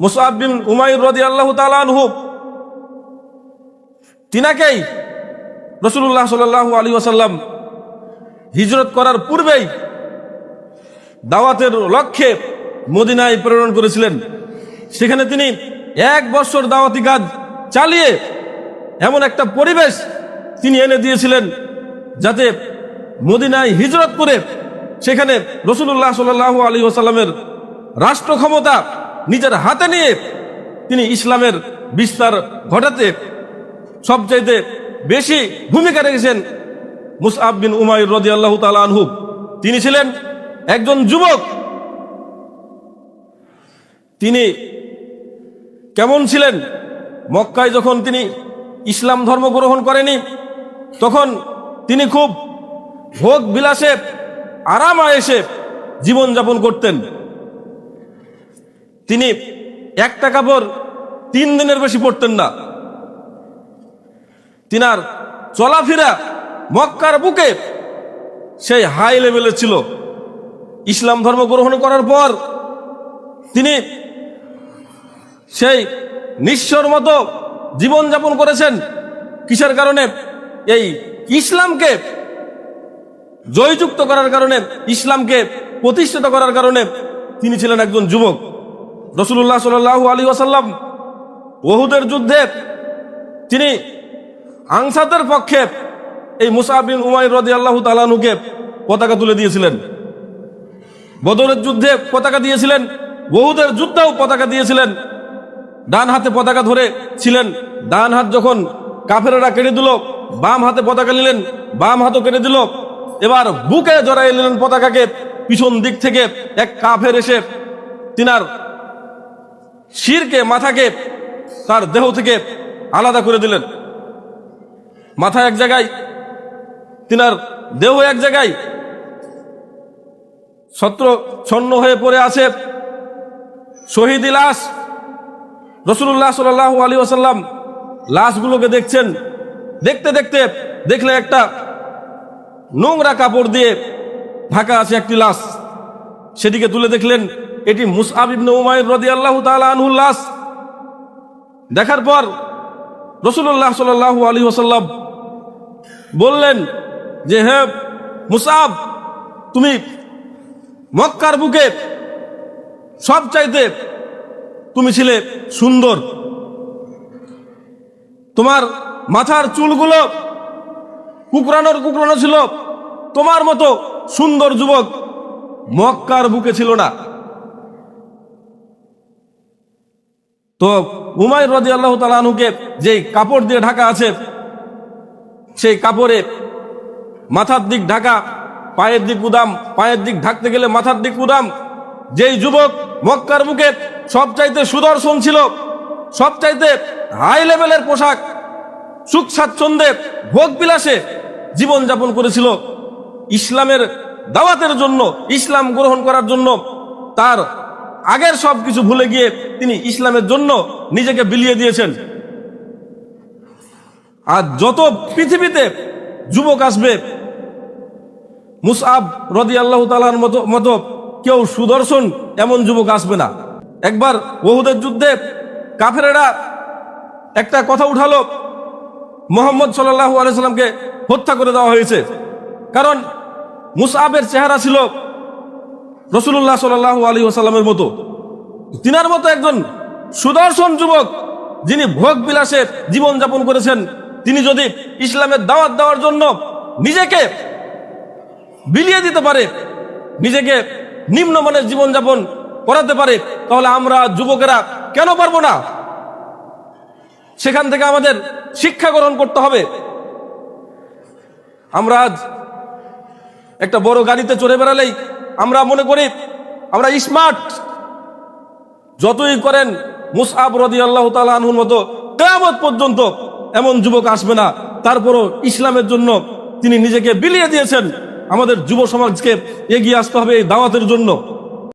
মুসাব বিন উমাইর রদি আল্লাহ তালানহু তিনাকেই রসুল্লাহ সাল্লাহ আলী ওসাল্লাম হিজরত করার পূর্বেই দাওয়াতের লক্ষ্যে মদিনায় প্রেরণ করেছিলেন। সেখানে তিনি এক বছর দাওয়াতি কাজ চালিয়ে এমন একটা পরিবেশ তিনি এনে দিয়েছিলেন যাতে মদিনায় হিজরত করে সেখানে রসুল্লাহ সাল্লাহ আলী ওসাল্লামের রাষ্ট্র ক্ষমতা নিজের হাতে নিয়ে তিনি ইসলামের বিস্তার ঘটাতে সবচাইতে বেশি ভূমিকা রেখেছেন মুসআব বিন উমাইর রদি আল্লাহ আনহু। তিনি ছিলেন একজন যুবক। তিনি কেমন ছিলেন? মক্কায় যখন তিনি ইসলাম ধর্ম গ্রহণ করেনি, তখন তিনি খুব ভোগ বিলাসে আরাম আয়েসে জীবনযাপন করতেন। তিনি একটা কাপড় তিন দিনের বেশি পড়তেন না। তিনার চলাফেরা মক্কার বুকে সেই হাই লেভেলে ছিল। ইসলাম ধর্ম গ্রহণ করার পর তিনি সেই নিঃস্বর মতো জীবনযাপন করেছেন। কিসের কারণে? এই ইসলামকে জয়যুক্ত করার কারণে, ইসলামকে প্রতিষ্ঠিত করার কারণে তিনি ছিলেন একজন যুবক। রসুল্লাহ সাল আলী ওয়াসাল্লাম ওহুদের যুদ্ধে তিনি আংসাদের পক্ষে এই মুসাবিন উমাই রদি আল্লাহ তালানুকে পতাকা তুলে দিয়েছিলেন। বদরের যুদ্ধে পতাকা দিয়েছিলেন বহুদের যুদ্ধেও পতাকা দিয়েছিলেন। ডান হাতে পতাকা ধরে ছিলেন, ডান হাত যখন কাফেরা কেড়ে দিল, বাম হাতে পতাকা নিলেন, বাম হাতও কেটে দিল। এবার বুকে জড়াই নিলেন পতাকাকে, পিছন দিক থেকে এক কাফের এসে তিনার শিরকে মাথাকে তার দেহ থেকে আলাদা করে দিলেন। মাথা এক জায়গায়, তিনার দেহ এক জায়গায় ছত্র ছন্ন হয়ে পড়ে আছে। শহীদি লাশ রসুল্লাহ সাল আলী আসাল্লাম লাশগুলোকে দেখছেন। দেখতে দেখতে দেখলে একটা নোংরা কাপড় দিয়ে ঢাকা আছে একটি লাশ। সেদিকে তুলে দেখলেন এটি মুসআব ইবনে উমাইর রদি আল্লাহ আনহুল লাশ। দেখার পর রসুল্লাহ সাল আলী ওসাল্লাম বললেন যে, হে মুসাব তুমি মক্কার বুকে সব চাইতে তুমি ছিলে সুন্দর। তোমার মাথার চুলগুলো কুকরানোর কুকরানো ছিল। তোমার মতো সুন্দর যুবক মক্কার বুকে ছিল না। তো উমায় রদি আল্লাহ তালানুকে যে কাপড় দিয়ে ঢাকা আছে, সেই কাপড়ে মাথার দিক ঢাকা, পায়ের দিক উদাম, পায়ের দিক ঢাকতে গেলে মাথার দিক উদাম। যেই যুবক মক্কার বুকে সবচাইতে সুদর্শন ছিল, সবচাইতে হাই লেভেলের পোশাক, সুখ স্বাচ্ছন্দ্যে, ভোগ বিলাসে জীবনযাপন করেছিল, ইসলামের দাওয়াতের জন্য, ইসলাম গ্রহণ করার জন্য তার আগের সব কিছু ভুলে গিয়ে তিনি ইসলামের জন্য নিজেকে বিলিয়ে দিয়েছেন। আর যত পৃথিবীতে যুবক আসবে মুসআব রদি আল্লাহ তালার মতো মতো কেউ সুদর্শন এমন যুবক আসবে না। একবার বহুদের যুদ্ধে কাফেরেরা একটা কথা উঠালো, মোহাম্মদ সাল্লাহ আলাইসাল্লামকে হত্যা করে দেওয়া হয়েছে। কারণ মুসআবের চেহারা ছিল রসুল্লাহ সাল্লাহ আলী ওসাল্লামের মতো। তিনার মতো একজন সুদর্শন যুবক, যিনি ভোগ বিলাসে জীবনযাপন করেছেন, তিনি যদি ইসলামের দাওয়াত দেওয়ার জন্য নিজেকে বিলিয়ে দিতে পারে, নিজেকে নিম্নমানের জীবনযাপন করাতে পারে, তাহলে আমরা যুবকেরা কেন পারব না? সেখান থেকে আমাদের শিক্ষা গ্রহণ করতে হবে। আমরা আজ একটা বড় গাড়িতে চড়ে বেড়ালেই আমরা মনে করি, আমরা স্মার্ট যতই করেন মুসআব রদি আল্লাহ তালুর মতো, কেয়ামত পর্যন্ত এমন যুবক আসবে না। তারপরও ইসলামের জন্য তিনি নিজেকে বিলিয়ে দিয়েছেন। আমাদের যুব সমাজকে এগিয়ে আসতে হবে এই দাওয়াতের জন্য।